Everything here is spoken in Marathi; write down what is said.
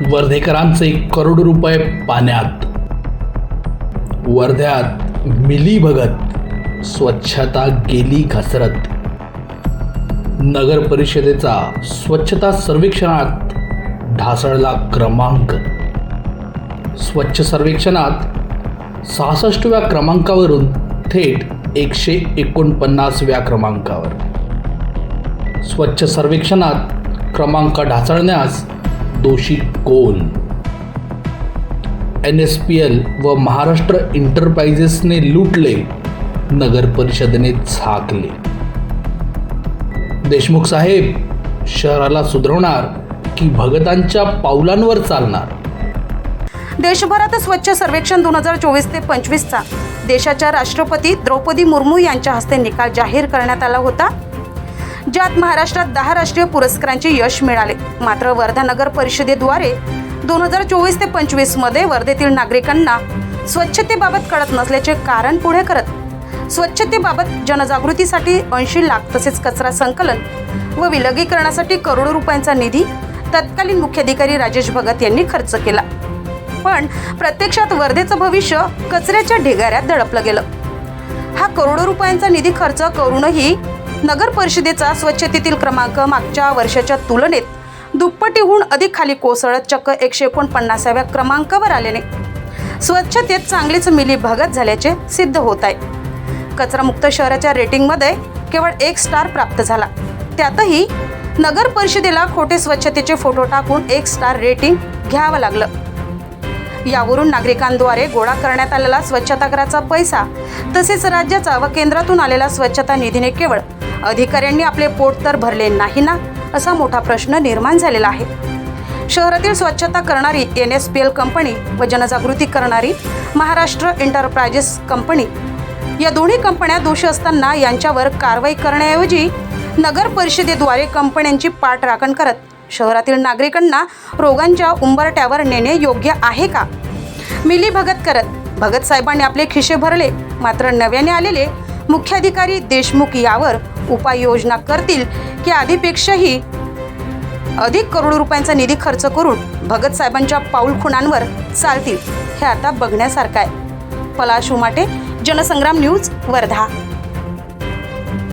वर्धेकरांचे करोड रुपये पाण्यात. वर्ध्यात मिली भगत स्वच्छता गेली घसरत. नगर परिषदेचा स्वच्छता सर्वेक्षणात ढासळला क्रमांक. स्वच्छ सर्वेक्षणात सहासष्टव्या क्रमांकावरून थेट एकशे एकोणपन्नासव्या क्रमांकावर. स्वच्छ सर्वेक्षणात क्रमांक ढासळण्यास दोषी कोण? एन एस पी एल व महाराष्ट्र इंटरप्राइजेसने लुटले नगर परिषदेने झाकले. देशमुख साहेब शहराला सुधरवणार की भगतांच्या पावलांवर चालणार? देशभरात स्वच्छ सर्वेक्षण दोन हजार चोवीस ते पंचवीसचा. देशाच्या राष्ट्रपती द्रौपदी मुर्मू यांच्या हस्ते निकाल जाहीर करण्यात आला होता. ज्यात महाराष्ट्रात दहा राष्ट्रीय पुरस्कारांचे यश मिळाले. मात्र वर्धा नगर परिषदेद्वारे दोन हजार चोवीस ते पंचवीसमध्ये वर्धेतील नागरिकांना स्वच्छतेबाबत कळत नसल्याचे कारण पुढे करत स्वच्छतेबाबत जनजागृतीसाठी ऐंशी लाख तसेच कचरा संकलन व विलगीकरणासाठी करोडो रुपयांचा निधी तत्कालीन मुख्याधिकारी राजेश भगत यांनी खर्च केला. पण प्रत्यक्षात वर्धेचं भविष्य कचऱ्याच्या ढिगाऱ्यात दडपलं गेलं. हा करोडो रुपयांचा निधी खर्च करूनही नगर परिषदेचा स्वच्छतेतील क्रमांक मागच्या वर्षाच्या तुलनेत दुप्पटीहून अधिक खाली कोसळत चक्क एकशे एकोणपन्नासाव्या क्रमांकावर आल्याने स्वच्छतेत चांगलीच मिली भगत झाल्याचे सिद्ध होत आहे. कचरामुक्त शहराच्या रेटिंगमध्ये केवळ एक स्टार प्राप्त झाला. त्यातही नगर परिषदेला खोटे स्वच्छतेचे फोटो टाकून एक स्टार रेटिंग घ्यावं लागलं. यावरून नागरिकांद्वारे गोळा करण्यात आलेला स्वच्छतागृहाचा पैसा तसेच राज्याचा व केंद्रातून आलेला स्वच्छता निधीने केवळ अधिकाऱ्यांनी आपले पोट तर भरले नाही ना असा मोठा प्रश्न निर्माण झालेला आहे. शहरातील स्वच्छता करणारी N S P L company व जनजागृती करणारी महाराष्ट्र एंटरप्राइजेस कंपनी या दोन्ही कंपन्या दोषी असताना यांच्यावर कारवाई करण्याऐवजी नगर परिषदेद्वारे कंपन्यांची पाठराखण करत शहरातील नागरिकांना रोगांच्या उंबरट्यावर नेणे योग्य आहे का? मिली भगत करत भगत साहेबांनी आपले खिशे भरले मात्र नव्याने आलेले मुख्याधिकारी देशमुख यावर उपाययोजना करतील की आधीपेक्षाही अधिक करोडो रुपयांचा निधी खर्च करून भगत साहेबांच्या पाऊल खुणांवर चालतील हे आता बघण्यासारखं आहे. पलाश उमाटे जनसंग्राम न्यूज वर्धा.